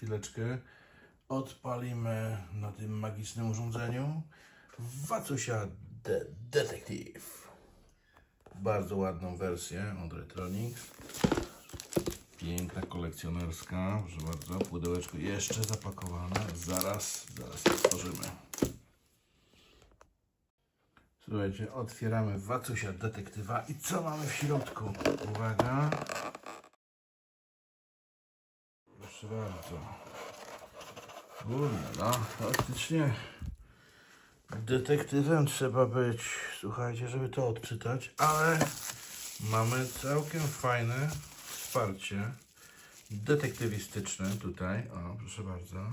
chwileczkę odpalimy na tym magicznym urządzeniu Wacusia De Detective. Bardzo ładną wersję od Retronics. Piękna kolekcjonerska, proszę bardzo, pudełeczko jeszcze zapakowane. Zaraz, zaraz otworzymy. Słuchajcie, otwieramy Wacusia Detektywa i co mamy w środku? Uwaga. Bardzo. Urna, faktycznie detektywem trzeba być, słuchajcie, żeby to odczytać, ale mamy całkiem fajne wsparcie detektywistyczne tutaj. O, proszę bardzo.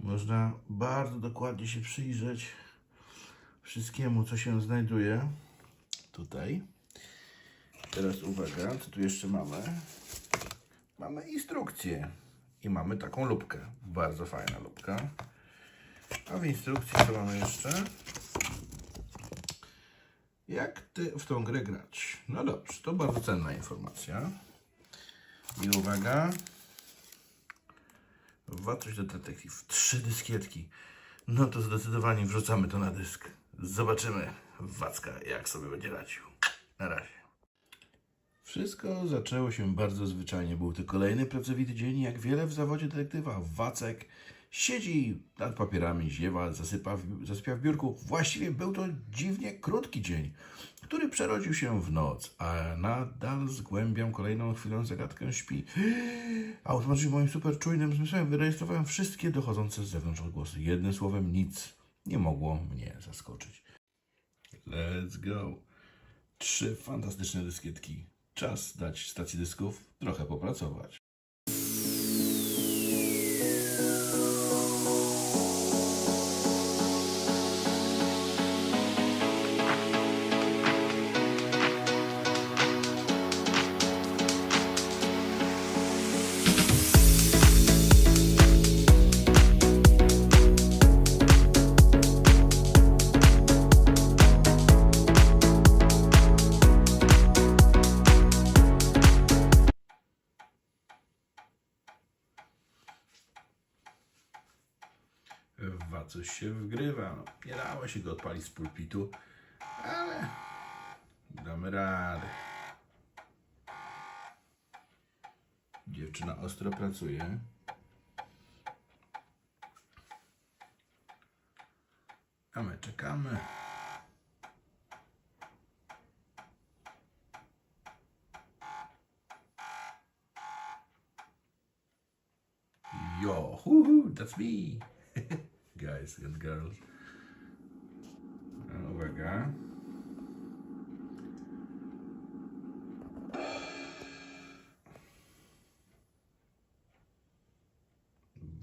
Można bardzo dokładnie się przyjrzeć wszystkiemu, co się znajduje tutaj. Teraz uwaga, co tu jeszcze mamy? Mamy instrukcję i mamy taką lubkę. Bardzo fajna lubka. A w instrukcji co mamy jeszcze? Jak ty w tą grę grać? No dobrze, to bardzo cenna informacja. I uwaga. Watuś do detektyw. Trzy dyskietki. No to zdecydowanie wrzucamy to na dysk. Zobaczymy Wacka, jak sobie będzie radził. Na razie. Wszystko zaczęło się bardzo zwyczajnie. Był to kolejny pracowity dzień, jak wiele w zawodzie detektywa. Wacek siedzi nad papierami, ziewa, zasypa, w- zasypia w biurku. Właściwie był to dziwnie krótki dzień, który przerodził się w noc, a nadal zgłębiam kolejną chwilę zagadkę śpi. Automatycznie moim super czujnym zmysłem wyrejestrowałem wszystkie dochodzące z zewnątrz odgłosy. Jednym słowem nic nie mogło mnie zaskoczyć. Let's go. Trzy fantastyczne dyskietki. Czas dać stacji dysków trochę popracować. Wacuś się wgrywa. No, nie dało się go odpalić z pulpitu, ale damy radę. Dziewczyna ostro pracuje. A my czekamy. Yo, hoo that's me. Guys and girls. A, Uwaga.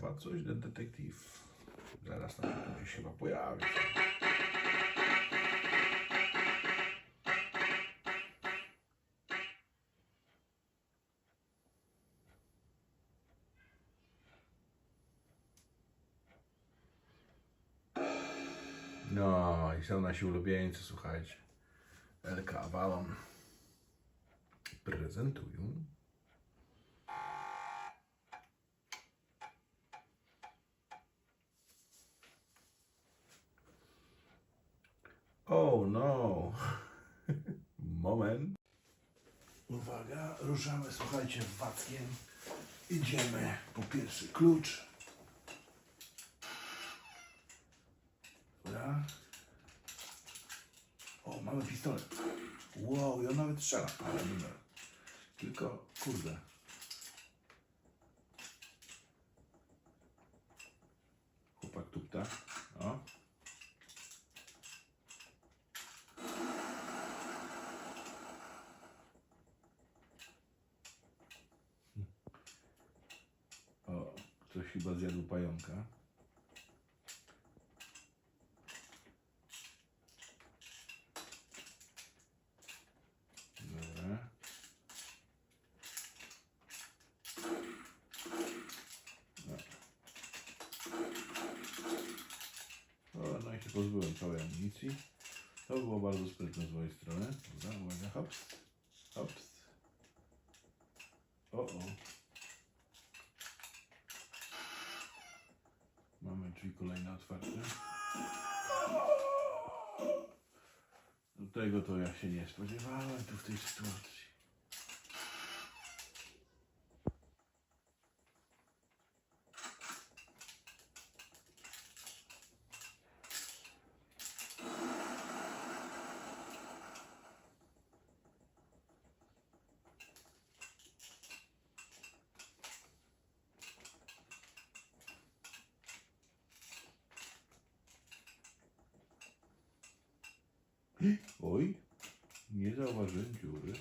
Wacuś ten detektyw. Zaraz tam się chyba pojawi. No i są nasi ulubieńcy, słuchajcie. LK Avalon prezentują. Oh no. Moment. Uwaga, ruszamy, słuchajcie, Wackiem. Idziemy po pierwszy klucz. Dobra. O, mamy pistolet. Wow, on nawet strzela. Ale numer. Tylko, kurde. Chłopak tupta. O. O, ktoś chyba zjadł pająka. się pozbyłem całej amunicji. To było bardzo sprytne z mojej strony. Dobra, uwaga, hops, hops. O, o. Mamy drzwi kolejne otwarte. Do tego to ja się nie spodziewałem tu w tej sytuacji. Oj, nie zauważyłem dziury.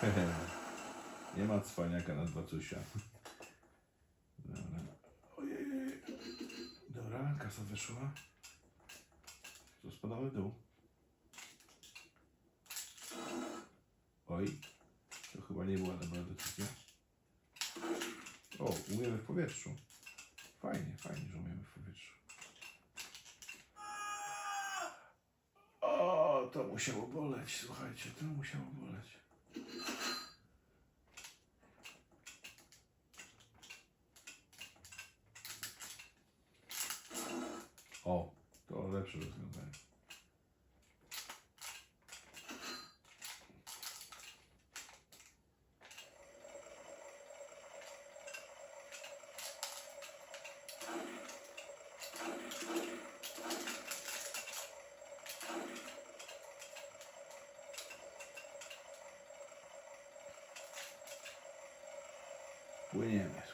Nie ma cwaniaka na dwa cusia. Dobra. Ojej. Dobra, kasa wyszła. Co spadamy w dół? Oj. To chyba nie była dobra decyzja. O, umiemy w powietrzu. Fajnie, fajnie, że umiemy w powietrzu. O, to musiało boleć, słuchajcie, to musiało boleć. Bu ne yemek?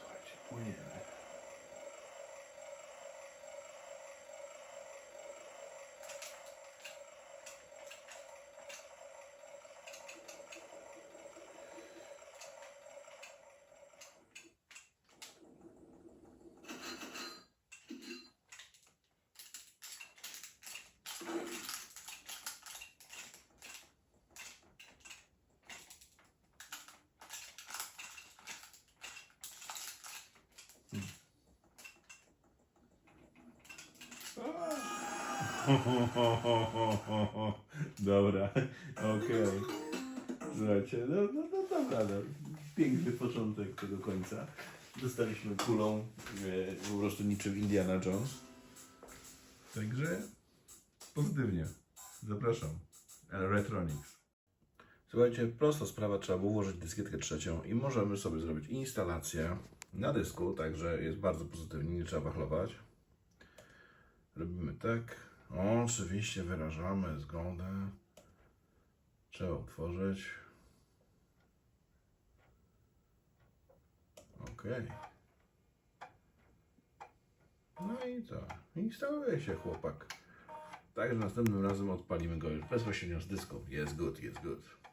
Dobra, okej. Słuchajcie, no, no, no dobra, no. piękny początek tego końca. Dostaliśmy kulą e, po prostu niczym Indiana Jones. Także pozytywnie. Zapraszam. Retronics. Słuchajcie, prosta sprawa, trzeba było włożyć dyskietkę trzecią i możemy sobie zrobić instalację na dysku, także jest bardzo pozytywnie, nie trzeba wachlować. Robimy tak. Oczywiście wyrażamy zgodę. Trzeba utworzyć. Ok. No i co? Instaluje się chłopak. Także następnym razem odpalimy go już bezpośrednio z dysku. Jest good, jest good.